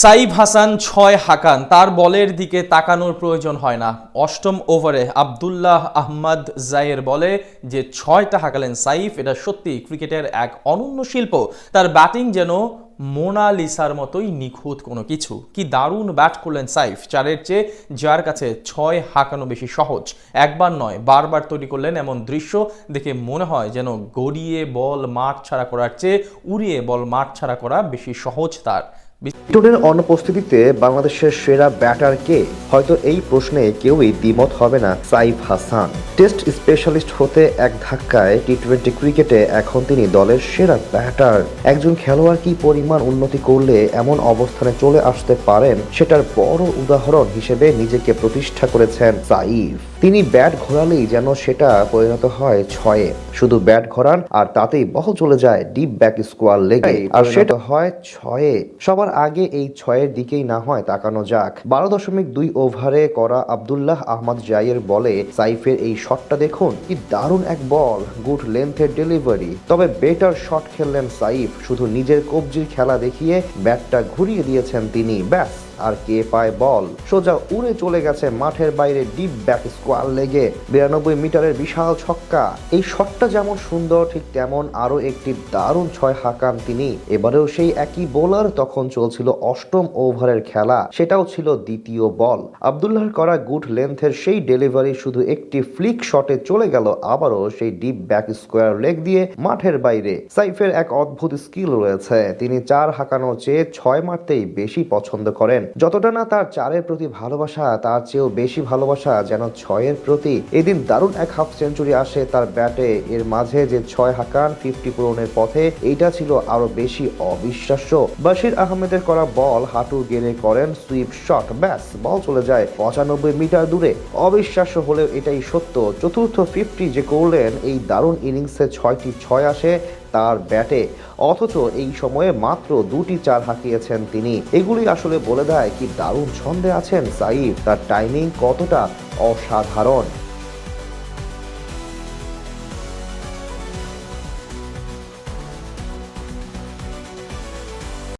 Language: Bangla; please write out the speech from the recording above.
সাইফ হাসান ছয় হাকান, তার বলের দিকে তাকানোর প্রয়োজন হয় না। অষ্টম ওভারে আবদুল্লাহ আহমদ জায়ের বলে যে ছয়টা হাঁকালেন সাইফ, এটা সত্যি ক্রিকেটের এক অনন্য শিল্প। তার ব্যাটিং যেন মোনালিসার মতোই নিখুঁত কোনো কিছু। কি দারুণ ব্যাট করলেন সাইফ, চারের চেয়ে যার কাছে ছয় হাঁকানো বেশি সহজ। একবার নয়, বারবার তৈরি করলেন এমন দৃশ্য দেখে মনে হয় যেন গড়িয়ে বল মাঠ ছাড়া করার চেয়ে উড়িয়ে বল মাঠ ছাড়া করা বেশি সহজ তার। লিটনের অনুপস্থিতিতে বাংলাদেশের সেরা ব্যাটার কে? হয়তো এই প্রশ্নে কেউই দ্বিমত হবে না সাইফ হাসান। টেস্ট স্পেশালিস্ট হতে এক ধাক্কায় টি টোয়েন্টি ক্রিকেটে এখন তিনি দলের সেরা ব্যাটার। একজন খেলোয়াড় কি পরিমাণ উন্নতি করলে এমন অবস্থানে চলে আসতে পারেন সেটার বড় উদাহরণ হিসেবে নিজেকে প্রতিষ্ঠা করেছেন সাইফ। তিনি ব্যাট ঘোরালেই যেন সেটা পরিণত হয় ছয়ে। শুধু ব্যাট ঘোরান আর তাতেই বল চলে যায় ডিপ ব্যাক স্কোয়ার লেগে। আর সেটা হয় ছয়ে। সবার আগে এই ছয়ের দিকেই না হয় তাকানো যাক। বারো দশমিক দুই ওভারে করা আবদুল্লাহ আহমদ জাইয়ের বলে সাইফের এই শটটা দেখুন। কি দারুণ এক বল, গুড লেন্থের ডেলিভারি। তবে বেটার শট খেললেন সাইফ, শুধু নিজের কবজির খেলা দেখিয়ে ব্যাটটা ঘুরিয়ে দিয়েছেন তিনি, ব্যাস। আর কে পায় বল? সোজা উড়ে চলে গেছে মাঠের বাইরে ডিপ ব্যাক স্কোয়ার লেগে। বিরানব্বই মিটারের বিশাল ছক্কা। এই শটটা যেমন সুন্দর, ঠিক তেমন আরও একটি দারুণ ছয় হাকান তিনি। এবারেও সেই একই বোলার তখন চলছিল অষ্টম ওভারের খেলা। সেটাও ছিল দ্বিতীয় বল। আবদুল্লাহর করা গুড লেন্থের সেই ডেলিভারি শুধু একটি ফ্লিক শটে চলে গেল, আবারও সেই ডিপ ব্যাক স্কোয়ার লেগ দিয়ে মাঠের বাইরে। সাইফের এক অদ্ভুত স্কিল রয়েছে। তিনি চার হাঁকানো চেয়ে ছয় মারতেই বেশি পছন্দ করেন। যতটা না তার চারের প্রতি ভালোবাসা, তার চেয়েও বেশি ভালোবাসা যেন ছয়ের প্রতি। এদিন দারুণ এক হাফ সেঞ্চুরি আসে তার ব্যাটে। এর মাঝে যে ছয় হাকান ফিফটি পূরণের পথে, এইটা ছিল আরও বেশি অবিশ্বাস্য। বাশির আহমেদের করা বল, হাঁটু গেড়ে করেন সুইপ শট ব্যাস, বল চলে যায় পঁচানব্বই মিটার দূরে। অবিশ্বাস্য হলেও এটাই সত্য। চতুর্থ ফিফটি যে করলেন, এই দারুণ ইনিংসে ছয়টি ছয় আসে তার ব্যাটে। অথচ এই সময়ে মাত্র দুটি চার হাঁকিয়েছেন তিনি। এগুলি আসলে বলে দেয় কি দারুণ ছন্দে আছেন সাইফ। তার টাইমিং কতটা অসাধারণ।